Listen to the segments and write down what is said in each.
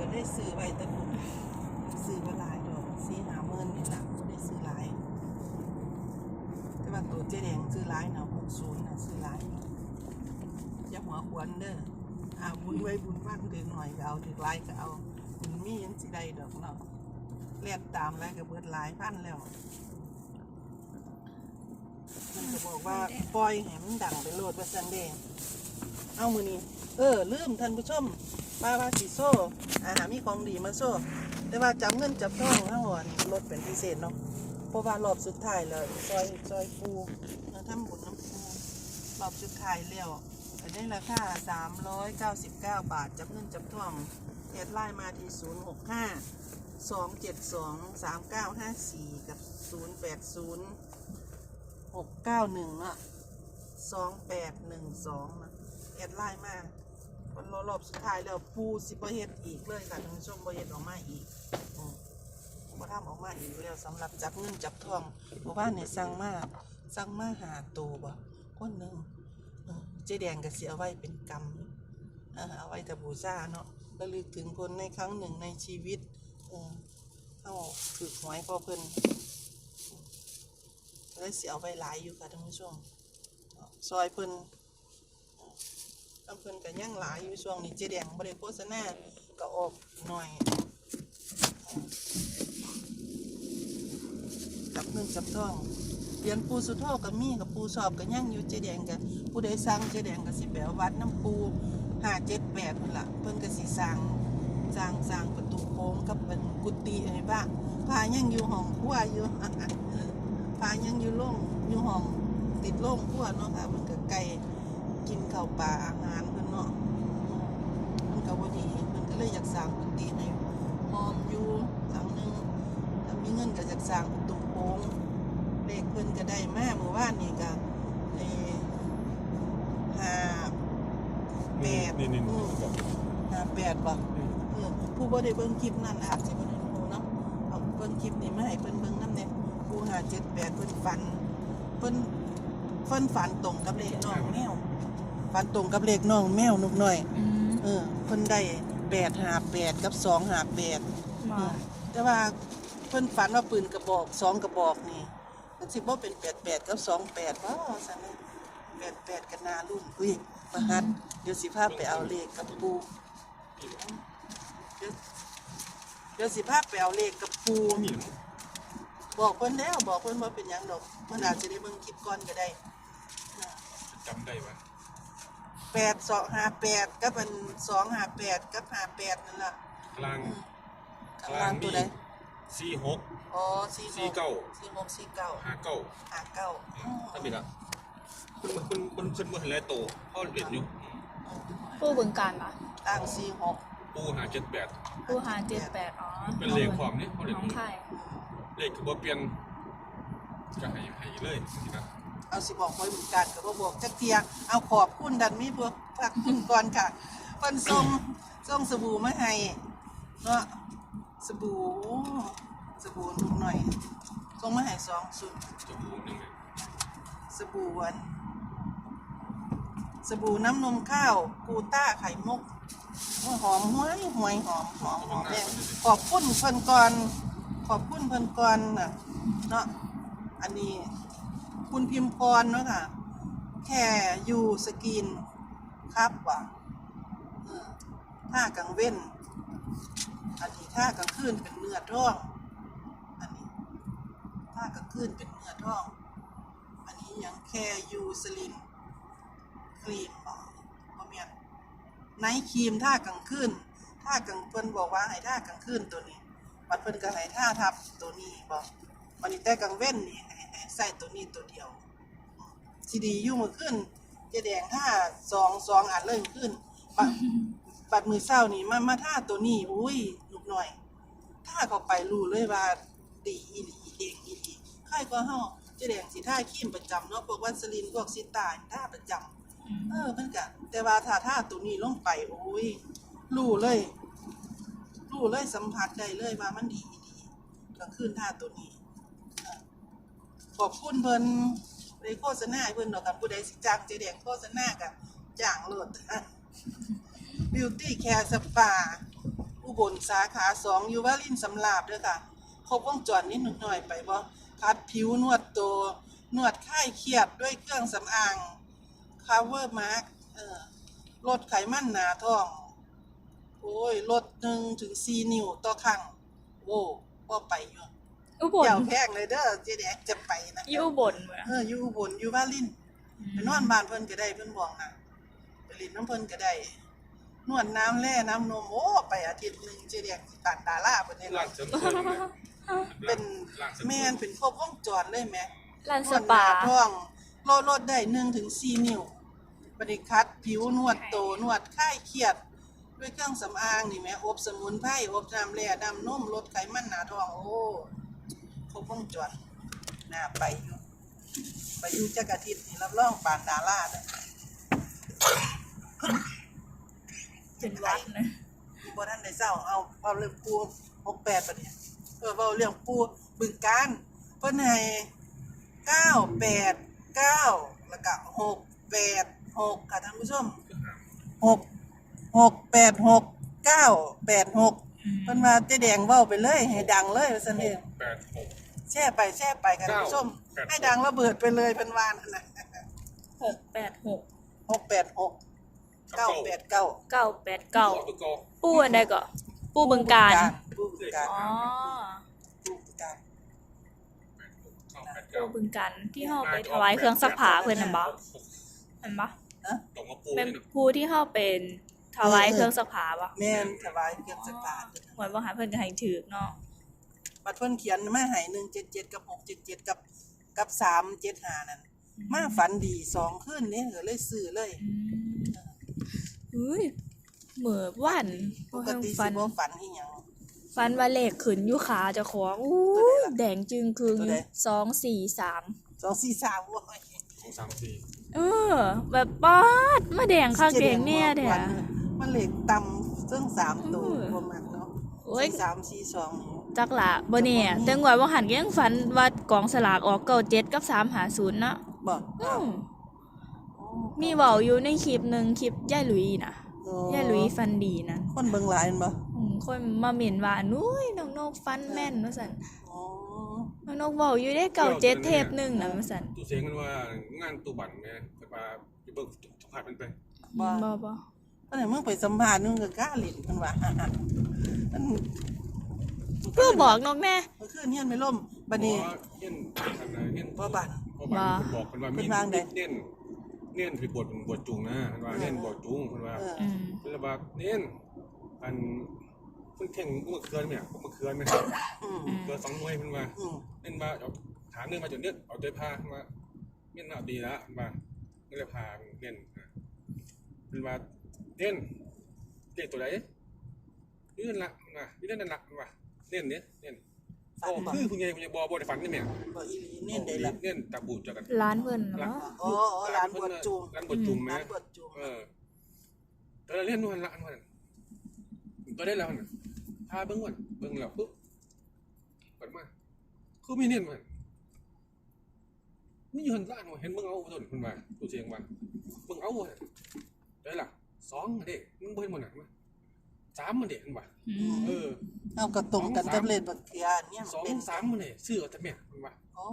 ก็ได้ซื้อไว้แต่บุญซื้อบ่หลายดอกสี่หาหมื่นนี่ล่ะบ่ได้ซื้อหลายแต่ว่าตัวเจ๊แดงซื้อหลายเนาะหกศูนย์น่ะซื้อหลายอย่าหัวขวนเด้ออ่าบุญไว้บุญมากเด็กหน่อยก็เอาถึงหลายก็เอาบุญมียังสิได้ดอกเนาะเลียนตามแล้วก็เบิดหลายพันแล้วมันจะบอกว่าปล่อยให้มันดังไปโลดว่าซันเดย์เอามือนี้เออลืมท่านผู้ชม มาว่าสีโซ่อาหารมีของดีมาโซ่ แต่ว่าจับเงินจับทองห้าวันลดเป็นพิเศษเนาะเพราะว่ารอบสุดท้ายแล้วซอยซอยฟูมาทำบุญน้ำฟูรอบสุดท้ายแล้วได้ราคา399 บาทจับเงินจับทองแอดไลน์มาที่ 065 272 3954 กับ 080หกเก้าหนึ่งอะสองแปดหนึ่งสองนะแอดไลน์มา วันรอบสุดท้ายแล้วปูสิบเฮ็ดอีกเลยค่ะท่านผู้ชมบเฮ็ดออกมาอีกอมบ่ทำออกมาอีกแล้วสำหรับจับเงินจับทองเพราะว่าเนี่ยสั่งมาสั่งมาหาตัวบ่คนหนึ่งเจ๊แดงก็เสียไว้เป็นกรรมเอาไว้แต่บูชาเนาะระลึกถึงคนในครั้งหนึ่งในชีวิตเออเอาถือหวยพอเพิ่นเลยเสียไปหลายอยู่ค่ะท่านผู้ชมซอยเพิ่น ทำเพิ่นกันย่างหลายอยู่ช่วงนี้เจ๊แดงบริโภคณาก็ออกหน่อยจับเงินจับทองเรียนปูสุโธกับมีกับปูสอบกับย่างอยู่เจ๊แดงกับผู้ใดสร้างเจ๊แดงกับสิแปลวัดน้ำปูห้าเจ็ดแปดนั่นละเพิ่นก็สิสร้างสร้างสร้างประตูโค้งกับเป็นกุฏิอะไรบ้างพายังอยู่ห้องครัวอยู่พายังอยู่ล่งอยู่ห้องติดล่งพวเนาะค่ะมันก็ไก่ กินข้าวปลาอาหารเพิ่นเนาะอืมมันก็บ่ดีมันก็เลยอยากสร้างกุฏิให้หอมอยู่หลังหนึงถ้ามีเงินก็อยากสร้างประตูโค้งเลขเพิ่นก็ได้มาเมื่อวานนี่ก็ไอ้ห้าแปดนี่นี่อืมบอกห้าแปดบ่เออผู้บ่ได้เบิ่งคลิปนั่นอาจสิบ่ได้รู้เนาะเอาเบิ่งคลิปนี้มาให้เพิ่นเบิ่งนำเนี่ยผู้หา78เพิ่นฝันเพิ่นเพิ่นฝันตรงกับเลขน้องแมว ฝันตรงกับเลขน้องแมวนุกหน่อย อืมเออเพิ่นได้858กับ258มาแต่ว่าเพิ่นฝันว่าปืนกระบอกสองกระบอกนี่มันสิบ่เป็น88กับ28บ่ซั่นนี่88กันนารุ่นอุ้ยประหัดเดี๋ยวสิพาไปเอาเลขกับปู่เดี๋ยวเดี๋ยวสิพาไปเอาเลขกับปูนี่บอกเพิ่นแล้วบอกเพิ่นว่าเป็นหยังดอกเพิ่นอาจจะได้เบิ่งคลิปก่อนก็ได้ จำได้ว่า แปดสองห้าแปดกับเป็นสองห้าแปดกับห้าแปดนั่นล่ะกลางข้างล่างตัวใดสี่หก อ๋อสี่หสี่กเก้า สี่หกสี่เก้าห้าเก้าห้าเก้าถ้ามีละคุณคุณคุณเส้นมือแลโตพ่อเรียนอยู่ผู้บึงการปะตั้งสี่หกปูหาเจ็ดแปด ผู้หาเจ็ดแปดอ๋อเป็นเลขความนี่เขาเรียนน้องไข่เลขคือบ่เปลี่ยนจะให้ให้เลยสินะ เอาสิบอกไว้เหมือนกันกับว่าบอกจักเทียเอาขอบคุณดันมีพวกพักคุณก่อนค่ะเพิ่นส่งส่งสบู่มาให้เนาะสบู่สบู่ลูกหน่อยส่งมาให้สองสุดจะปูหนึ่งสบู่หวานสบู่น้ำนมข้าวกูต้าไข่มุกหอมห้วยหวยหอมหอมหอมแม่ขอบคุณเพิ่นก่อนขอบคุณเพิ่นก่อนน่ะเนาะอันนี้ คุณพิมพรเนาะค่ะ แค่อยู่สกินครับว่ะท่ากลางเว้น อันนี้ท่ากลางคืนเป็นเนื้อท้อง อันนี้ท่ากลางคืนเป็นเนื้อท้อง อันนี้ยังแค่ยูสลินครีมบ่บ่แม่นไนท์ครีมท่ากลางคืนท่ากลางเพิ่นบอกว่าให้ท่ากลางคืนตัวนี้บัดเพิ่นก็ให้ท่าทับตัวนี้บ่วันนี้แต่กลางเว้นนี่ให้ ให้ใส่ตัวนี้ตัวเดียวสิดีอยู่มื้อคืนเจะแดงท่าสองสองอันเลยมื้อคืนบัดบัดมื้อเช้านี่มามาท่าตัวนี้อุ้ยลูกหน่อยถ้าเขาไปรู้เลยว่าดีอีหลีเด้งอีหลีใครก็เฮาเจะแดงสิท่าครีมประจำเนาะพวกวัสลินพวกซิตาท่าประจำอืมเออเพิ่นก็แต่ว่าถ้าท่าตัวนี้ลงไปโอ้ยรู้เลยรู้เลยสัมผัสได้เลยว่ามันดีอีหลีกลางคืนท่าตัวนี้เออ ขอบคุณเพิ่นได้โฆษณาให้เพิ่นดอกกับผู้ใดสิจ้างเจแดงโฆษณาก็จ้างโลด บิวตี้แคร์สปาอุบลสาขาสองอยู่วารินสำราบเด้อค่ะ ครบวงจรนิดหน่อยไปบ่คัดผิวนวดตัวนวดคลายเครียดด้วยเครื่องสำอาง cover mark เออลดไขมันหนาท้อง โอ้ยลดหนึ่งถึงสี่นิ้วต่อครั้ง โว้บ่ไปอยู่ อุบลเดี๋ยวแพงเลยเด้อเจ๊แดกจะไปนะอยู่อุบลเหมือนเอออยู่อุบลอยู่วารินไปนอนบ้านเพิ่นก็ได้เพิ่นบอกนะไปเลินน้ำเพิ่นก็ได้นวดน้ำแร่น้ำนมโอ้ไปอาทิตย์หนึงเจเรียกตันดาราเพิ่นนี่ร้าล่ะนเสริมสวยเนี่ยเป็นร้านเสริมสวยแม่นเป็นครบวงจรเลยแหมร้านนสวดหปาน้าท้องโลดลดได้1ถึง4นิ้วบริคัดผิวนวดโตนวดคลายเครียด ด้วยเครื่องสำอางนี่แหมอบสมุนไพรอบน้ำแร่น้ำนมลดไขมันหนาท้องโอ้ครบ วงจรน่าไปอยู่ไปอยู่จักอาทิตย์นี่รับรองปานดาราเด้อเป็นวัดนะบ่ท่านได้เศร้าเอาเว้าเรื่องปู68ปะเนี่ยเออเว้าเรื่องปูบึงการเพิ่นให้989แล้วก็686ค่ะท่านผู้ชม6 6 8 6 9 8 6เพิ่นว่าเจ๊แดงเว้าไปเลย ให้ดังเลยว่าซั่นเด้แปดหก แช่ไปแช่ไปค่ะท่านผู้ชม9ให้ดังระเบิดไปเลยเพิ่นว่านั่นน่ะหกแปดหก686 989เก้าแปดเก้าตัวกอปูอันใดก็ปูบึงการปูบึงการอ๋อปูบึงการแปดเก้าแปดเก้าปูบึงการที่เฮาไปถวายเครื่องซักผ้าเพิ่นน่ะบ่เห็นบ่ตรงมาปูเป็นนี่นะผู้ที่เฮาเป็นถวายเครื่องซักผ้าบ่แม่นถวายเครื่องสักการะหวยบ่หาเพิ่นก็ให้ถูกเนาะ บัดเพิ่นเขียนมาให้177กับ677กับกับ375นั่นมาฝันดีสองคืนนี่ก็เลยซื้อเลยอืมอุ้ยเหมือวันปกติฟัสินบ่ฝันอีหยังฟันว่าเลขขึ้นอยู่ขาเจ้าของอู้ตัวใดล่ะแดงจึงคืองตัวอยู่ใดสองสี่สาม243โอ้ยสองสามสี่เออ แบบป๊าดมาแดงข้างแดงเนี่ยเด้อมันเลขต่ำซึ่ง3ตัวเออบ่มักเนาะโอ้ย4342 จักละบ่เนี่ยแต่งว่าว่าหันก็ยังฝันว่ากองสลากออกเก้าเจ็ดกับสามหาศูนย์เนาะบ่อืมมีเว้าอยู่ในคลิปหนึ่งคลิปย่ายหลุยน่ะโอ้ย่ายหลุยฟันดีนะคนเบิ่งหลายแม่นบ่อืมคนมาเม่นว่านุ้ยน้องนกฟันแม่นว่าซั่นอ๋อน้องนกเว้าอยู่ได้เก้าเจ็ดเทปหนึงน่ะว่าซั่นตัวเสียงกันว่างานตัวบันเนี่ยแต่ว่าไปเบิกสัมผัสมันไปบ่บ่ตอนนี้มึงไปสัมภาษณ์มึงก็กล้าเล่นเพิ่นว่ามัน เพื่อบอกนกแน่เมื่อคืนเฮียนไม่ล่มบัดนี้เห็นทางไหนเห็นบ่บันบ่บันบอกกันว่ามีเพิ่นวางใดเน้นเน้นคือบทบทจุงนะเพิ่นว่าเน้นบทจุงเพิ่นว่าเอออืมเพิ่นว่าเน้นอันเพิ่นแข่งเมื่อคืนเนี่ยเมื่อคืนไหมอืมเกินสองหน่วยเพิ่นว่าอืมเน้นมาเอาถามเนื่องมาจนเนี้ยเอาใจพามาเน้นมาดีแล้วมาก็เลยพาเน้นอะเป็นว่าเน้นเด็กตัวไหนนี่นั่นละมานี่นั่นละมา เน้นเนี้ยเน้นฝัโอ้นบ่คือคุณยายคุณยายบอบอได้ฝันนี่แม่บ่อีหลีเนี่ยได้ละเน้นตาบูดจากกันร้านเพิ่นเหรออ๋ออ๋อร้านบวชจูงร้านบวชจุ่มแม่ร้านบวชจูงเออตอนเราเล่นนวลละนวลตัวได้แล้วน่ะพาเบิ้งวันเบิ้งแล้วปุ๊บเปิดมาคือมีเน้นมันนี่ยืนล้านว่ะเห็นมึงเอาต้นคุณมาตัวเชียงวันมึงเอาว่ะได้ละสองเด็กมึงเบิ้งมันหนักมั้ย สามมันเด็กมันว่ะอืมเออเอากระตรงกันกับเลขบักเขียเนี่ยสองเป็นสามมันเด็กซื้อเอาแต่แม่มันว่ะอ๋อ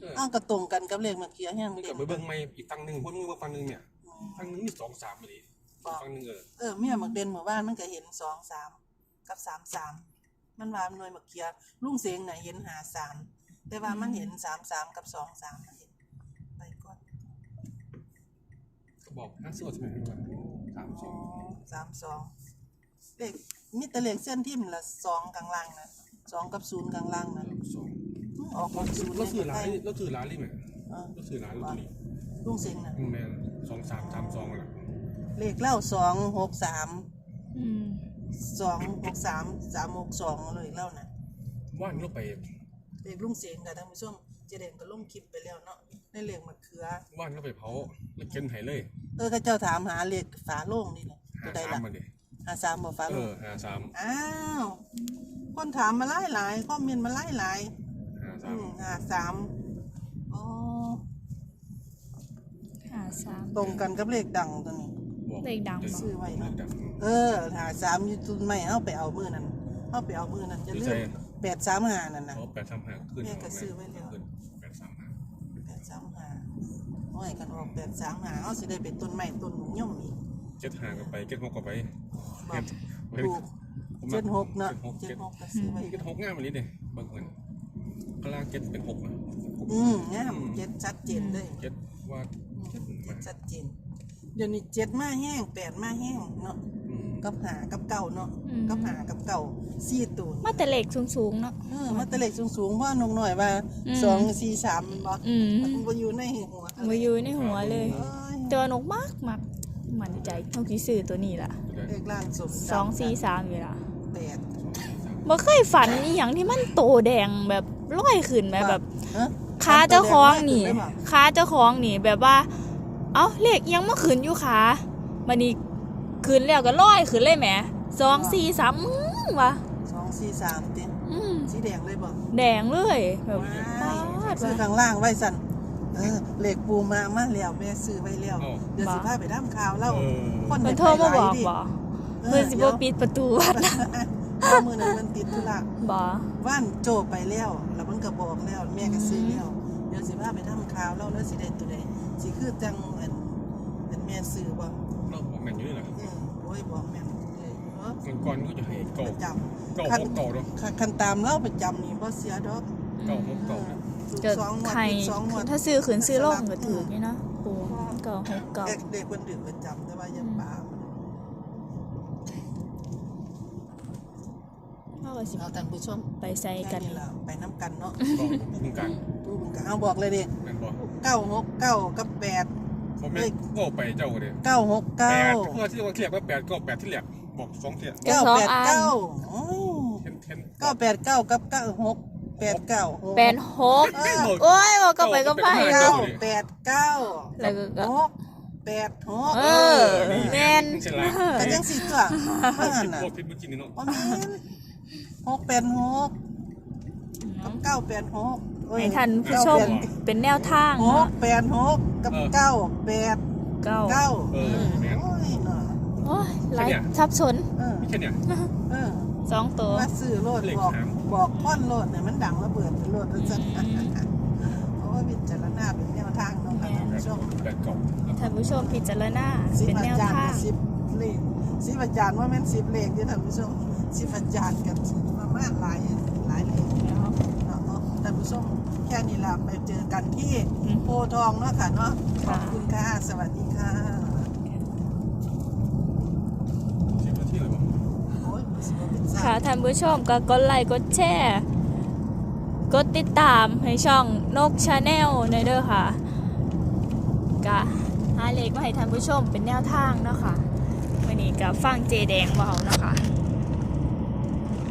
เออเอากระตรงกันกับเลขบักเขียเนี่ยมึงเลกลัขบไปเบิ้งไม่อีกตังหนึ่งพวกมึงเบิ้งฟังหนึ่งเนี่ยอืมฟังหนึ่งมีสองสามมาดิฟังหนึ่งเออเออเมียมักเด่นหมู่บ้านมันก็เห็นสองสามกับสามสามมันว่าหน่วยบักเขียลุงเสงน่ะเห็นหาสามแต่ว่ามันเห็นสามสามกับสองสามมันเห็นไปก่อนก็บอกห้าสิบใช่ไหมว่าสามสอ๋อองสามสอง เลขมีแต่เลขเส้นทิมละสองกลางล่างนะสองกับศูนย์กลางล่างนะสองออกมาศูนย์เราซื้อเลร้านขเราซื้อร้านนี่ไหมเออเราซื้อร้านเราตัวนี้ลุงเสงน่ะแมนสองสามสามสองแหละเลขเล่าสองหกสามอืมสองหกสามสามหกสองเลยเล่านะว่านเราไปเลขลุงเสงกับท่านผู้ชมเจเด่นก็ลงคลิปไปแล้วเนาะในเลขมะเขือว่านเราไปเผาแล้วเข็นไห้เลย เออข้าเจ้าถามหาเลขฝาโล่งนี่นะหาตัวใดสามล่ะมาดิ หาสามบ่ฝาเอโล่งอหาสามอ้าว คนถามมาหลายหลายๆคอมเมนต์มาหลายหลายหาๆสาอืมมหาสามอ๋อหาสาม ตรงกันกับเลขดังตัวนี้โอ้บอกเลขดังบ่ซื้อไว้ เลเนาะขดังเออหาสามอยู่ต้นไม้เอาไปเอามือนั้นเอาไปเอามือนั้นจะอยู่ลืใจมแปดสามหานั่นนะ เขาแปดสามห้าขึ้นแม่ก็ซื้อไว้แล้ว ขึ้นแปดสามห้าแปดสามหาโอ้ยกันออกแปดสามหาเอาสิได้เป็นต้นไม้ต้นย่อมอีกเจ็ดห้าก็ไปเจ็ดหกก็ไป บอกเจ็ดถูกเจ็ดหกเนาะเจ็เจ็ดดหหกกก็ซื้อไว้เจ็ดหกง่ายวันนี้เด้บางคนข้างล่างเจ็ดเป็นหกนะอืมงามเจ็ดชัดเจนเลยเจ็ดว่าเจ็ดเจ็มาดชัดเจนเดี๋ยวนี้เจ็ดมาแห้งแปดมาแห้งเนาะอืมกับหากับเก่าเนาะอืมกับหากับเก่าสี่ตูนมาแต่เลขสูงๆเนาะเออมาแตะเล็กสูงๆว่านงหน่อยว่าอืมสองสี่สามมันบอกอืมมันบ่อยู่ในหัวมาอยู่ในหัวเลยเอ้ยแต่ว่านกมากมากมันใจนกที่ซื้อตัวนี้ล่ะ เลขล่างสุดสองสี่สามอยู่ล่ะแปดบ่เคยฝันอีหยังที่มันโตแดงแบบร้อยขึ้นแบบแบบฮะ ขาเจ้าของนี่ได้ปะ ขาเจ้าของนี่ แบบว่า เอ้าเลขยังมาขึ้นอยู่ขาบัดนี้ขึ้นแล้วก็ร้อยขึ้นเลยแหมสองสี่สามมึงวะสองสี่สามติอืมสีแดงเลยบอกแดงเลยแบบว้ายปาดซื้อว่ะข้างล่างไว้สั่น เออเหล็กปูมามาแล้วแม่ซื้อไว้แล้วอ้าวเดี๋ยวสิบ่พาไปด้ามข่าวเล่าเออ คนเพิ่นได้โทรมาบอกไปหลยดิบ่เอเพิ่อนสิบ่ปิดประตูวัดนะเอามือนั้นมันติดธุระบ่ว่านโจไปแล้วแล้วมันก็บอกแล้วแม่ก็ซื้อแล้วเดี๋ยวสิพาไปด้ามข่าวเล่าแล้วสิได้ตัวใดสิคือจังอันอันแม่ซื้อบ่เราบอกแม่นอยู่นี่แหละเออโอ้ยบอกแม่นเลยเออมันก่อนก็จะให้เก่าประจำ เก่าคันหกเก่าเนาะ คันคันตามเล่าประจำนี่บ่เสียดอกเก่าหกเก่านะถู กก็สองงวดใครผิดสองงวดถ้าซื้อขืนซื้อลงก็ถือนี่นะโอ้เก่าหกเก่าเด็กเด็กคนดื่มประจำแต่ว่าอยังปาเฮาก็สิเอาท่านผู้ชมไปใส่กันแค่ล่ะไปน้ำกันเนาะก็พุ่งกลางผู้บุญกเอาบอกเลยดิแม่นบอกเก้าหกเก้ากับแปดผมแม่นก็ไปเจ้าเลยเก้าหกแปเก้าดเพื่อที่ว่าเรียกว่าแปดก็แปดที่เรียกบอกสองเทียก็เก้าสองแปดอันเก้าโอ้เทนเทนเก้าแปดเก้ากับเก้าหก แปดเก้าหกแปดหกเออโอ้ยบอกก็ไปก็ไปเก้าแปดเก้าแล้วก็ก็หกแปดหกเออแม่นใช่ละก็ยังสี่ตัวว่างั้นน่ะพวกพิษบุญจินนี่เนาะว่าแม่นหกแปดหกกับเก้าแปดหกเอ้ยให้ท่านผู้ชมเป็นแนวทางหเนาะกแปดหกกับเก้าแปดเก้าเก้าเออแม่นโอ้ยเนาะโอ้ยหลายทับสนเออมีแค่เนี่ยเออ สองตัวมาซื้อโลดเลขบอกสามบอกพ่อนโลดเนี่ยมันดังระเบิดเป็นโลดแล้วจัดอืมเพราะว่าวิจารณาเป็นแนวทางเนาะค่ะท่านผู้ชมแปดเก่าท่านผู้ชมพิจารณาสิบเป็นอาแนวจารย์ทางกับสิบเลขสิบอาจารย์ว่าแม่นสิบเลขที่ท่านผู้ชมสิบอาจารย์กับประมาณหลายหลายเลขเนาะเนาะท่านผู้ชมแค่นี้ล่ะไปเจอกันที่อืมโพธิ์ทองเนาะค่ะเนาะขค่ะอบคุณค่ะสวัสดีค่ะ สิบนาทีเลยบอก โอ้ยสิบเป็นสา ค่ะท่านผู้ชมก็กดไลค์กดแชร์กดติดตามให้ช่องนกชาแนลในเด้อค่ะกะหาเลขมาให้ท่านผู้ชมเป็นแนวทางเนาะค่ะวันนี้กับฟังเจแดงเบาเนาะค่ะ